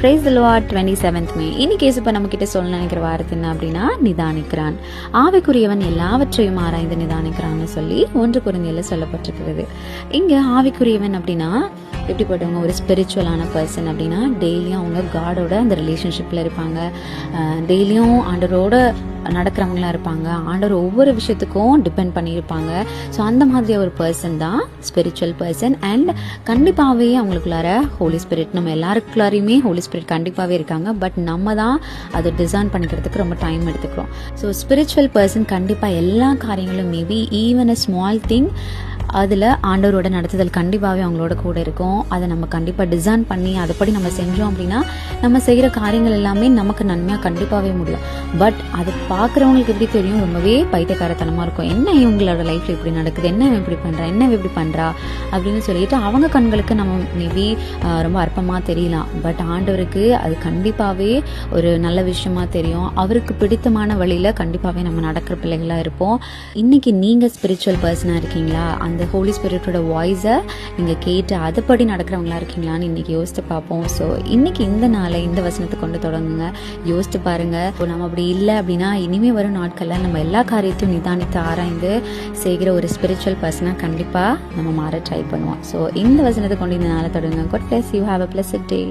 Price லோவா twenty seventh மே இன்னைக்கு இப்போ நம்ம கிட்ட சொல்ல நினைக்கிற வார்த்தை என்ன அப்படின்னா நிதானிக்கிறான். ஆவிக்குரியவன் எல்லாவற்றையும் ஆராய்ந்து நிதானிக்கிறான்னு சொல்லி ஒன்று குறைந்தையில சொல்லப்பட்டிருக்கிறது. இங்க ஆவிக்குரியவன் அப்படின்னா எப்படிப்பட்டவங்க ஒரு ஸ்பிரிச்சுவலான பர்சன் அப்படின்னா டெய்லியும் அவங்க காடோட அந்த ரிலேஷன்ஷிப்பில் இருப்பாங்க. டெய்லியும் ஆண்டரோட நடக்கிறவங்களாம் இருப்பாங்க. ஆண்டவர் ஒவ்வொரு விஷயத்துக்கும் டிபெண்ட் பண்ணியிருப்பாங்க. ஸோ அந்த மாதிரி ஒரு பர்சன் தான் ஸ்பிரிச்சுவல் பர்சன் அண்ட் கண்டிப்பாகவே அவங்களுக்குள்ளார ஹோலி ஸ்பிரிட் நம்ம எல்லாருக்குள்ளாரையுமே ஹோலி ஸ்பிரிட் கண்டிப்பாகவே இருக்காங்க. பட் நம்ம தான் அதை டிசைன் பண்ணிக்கிறதுக்கு ரொம்ப டைம் எடுத்துக்கிறோம். ஸோ ஸ்பிரிச்சுவல் பர்சன் கண்டிப்பாக எல்லா காரியங்களும் maybe even a small thing அதில் ஆண்டவரோட நடத்துதல் கண்டிப்பாகவே அவங்களோட கூட இருக்கும். அதை நம்ம கண்டிப்பாக டிசைன் பண்ணி அதுபடி நம்ம செஞ்சோம் அப்படின்னா நம்ம செய்கிற காரியங்கள் எல்லாமே நமக்கு நன்மையாக கண்டிப்பாகவே முடியும். பட் அது பார்க்குறவங்களுக்கு எப்படி தெரியும்? ரொம்பவே பைத்தியக்காரத்தனமாக இருக்கும். என்ன இவங்களோட லைஃப்பில் இப்படி நடக்குது? என்ன இப்படி பண்ணுறா என்ன இப்படி பண்ணுறா அப்படின்னு சொல்லிட்டு அவங்க கண்களுக்கு நம்ம மேபி ரொம்ப அற்பமாக தெரியலாம். பட் ஆண்டவருக்கு அது கண்டிப்பாகவே ஒரு நல்ல விஷயமா தெரியும். அவருக்கு பிடித்தமான வழியில் கண்டிப்பாகவே நம்ம நடக்கிற பிள்ளைகளாக இருப்போம். இன்னைக்கு நீங்கள் ஸ்பிரிச்சுவல் பர்சனாக இருக்கீங்களா? அந்த ஹோலி ஸ்பிரிட்டோட வாய்ஸை நீங்கள் கேட்டு அதுபடி நடக்கிறவங்களா இருக்கீங்களான்னு இன்றைக்கி யோசித்து பார்ப்போம். ஸோ இன்றைக்கி இந்த நாளை இந்த வசனத்தை கொண்டு தொடங்குங்க. யோசித்து பாருங்கள் இப்போ நம்ம அப்படி இல்லை அப்படின்னா இனிமே வரும் நாட்களில் நம்ம எல்லா காரியத்தையும் நிதானித்து ஆராய்ந்து செய்கிற ஒரு ஸ்பிரிச்சுவல் பர்சனாக கண்டிப்பாக நம்ம மாற ட்ரை பண்ணுவோம். ஸோ இந்த வசனத்தை கொண்டு இந்த நாளை தொடங்குங்க. God bless you have a blessed day